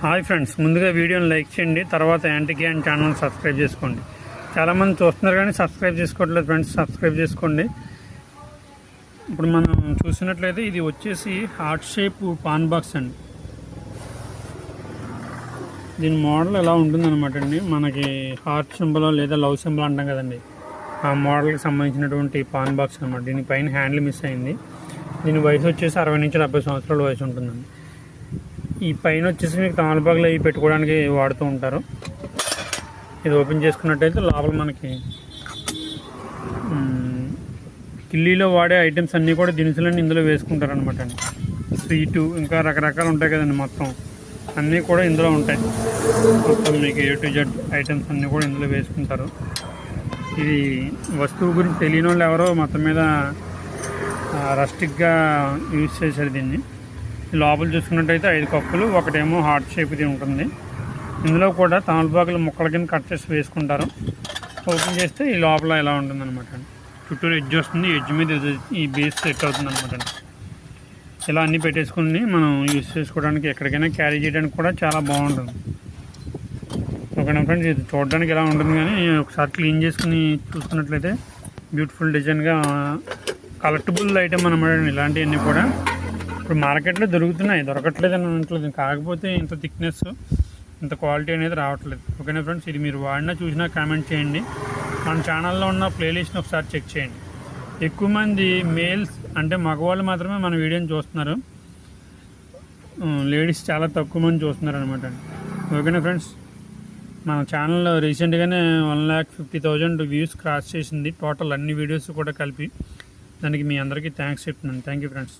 Hi friends ముందుగా వీడియోని like చేయండి తర్వాత యాంటీకే అండ్ ఛానల్ సబ్స్క్రైబ్ చేసుకోండి. చాలామంది చూస్తున్నారు కానీ సబ్స్క్రైబ్ చేసుకోవట్లేదు ఫ్రెండ్స్ సబ్స్క్రైబ్ చేసుకోండి. ఇప్పుడు మనం చూసినట్లయితే ఇది వచ్చేసి హార్ట్ షేప్ పాన్ బాక్స్ అండి. దీని మోడల్ ఎలా ఉంటుందన్నమాట అండి? మనకి హార్ట్ సింబల్ లేదా లవ్ సింబల్ అంటాం కదండి. ఆ మోడల్కి సంబంధించినటువంటి పాన్ బాక్స్ అనమాట దీనిపైన హ్యాండిల్ మిస్ అయింది. దీని వయసు వచ్చేసి అరవై నుంచి డెబ్బై సంవత్సరాల వయసు ఉంటుందండి. ఈ పైన వచ్చేసి మీకు తమలపాకులు అవి పెట్టుకోవడానికి వాడుతూ ఉంటారు. ఇది ఓపెన్ చేసుకున్నట్టయితే లోపల మనకి కిల్లీలో వాడే ఐటమ్స్ అన్నీ కూడా దినుసులన్నీ ఇందులో వేసుకుంటారు అనమాట అండి. స్వీటు ఇంకా రకరకాలు ఉంటాయి కదండి మొత్తం. అన్నీ కూడా ఇందులో ఉంటాయి. మొత్తం మీకు ఏ టు జెడ్ ఐటమ్స్ అన్నీ కూడా ఇందులో వేసుకుంటారు. ఇది వస్తువు గురించి తెలియని వాళ్ళు ఎవరో మొత్తం మీద రస్టిక్గా యూజ్ చేశారు దీన్ని. లోపల చూసుకున్నట్టయితే ఐదు కప్పులు ఒకటేమో హార్ట్ షేప్ది ఉంటుంది. ఇందులో కూడా తమలపాకులు ముక్కల కింద కట్ చేసి వేసుకుంటారు. ఓపెన్ చేస్తే ఈ లోపల ఇలా ఉంటుంది అనమాట చుట్టూరు ఎడ్జ్ వస్తుంది ఎడ్జ్ మీద ఈ బేస్ సెట్ అవుతుంది అనమాట ఇలా అన్నీ పెట్టేసుకుని మనం యూజ్ చేసుకోవడానికి ఎక్కడికైనా క్యారీ చేయడానికి కూడా చాలా బాగుంటుంది. ఓకేనా ఫ్రెండ్స్ ఇది చూడడానికి ఎలా ఉంటుంది కానీ ఒకసారి క్లీన్ చేసుకుని చూసుకున్నట్లయితే బ్యూటిఫుల్ డిజైన్గా కలెక్టబుల్ ఐటమ్ అనమాట ఇలాంటివన్నీ కూడా. ఇప్పుడు మార్కెట్లో దొరుకుతున్నాయి దొరకట్లేదు అని అనట్లేదు. కాకపోతే ఇంత థిక్నెస్ ఇంత క్వాలిటీ అనేది రావట్లేదు. ఓకేనా ఫ్రెండ్స్? ఇది మీరు వాడినా చూసినా కామెంట్ చేయండి. మన ఛానల్లో ఉన్న ప్లేలిస్ట్ని ఒకసారి చెక్ చేయండి. ఎక్కువ మంది మేల్స్ అంటే మగవాళ్ళు మాత్రమే మన వీడియోని చూస్తున్నారు. లేడీస్ చాలా తక్కువ మంది చూస్తున్నారు అనమాట. ఓకేనా ఫ్రెండ్స్? మన ఛానల్ రీసెంట్గానే one lakh fifty thousand views cross చేసింది. టోటల్ అన్ని వీడియోస్ కూడా కలిపి. దానికి మీ అందరికీ థ్యాంక్స్ చెప్తున్నాను. Thank you friends.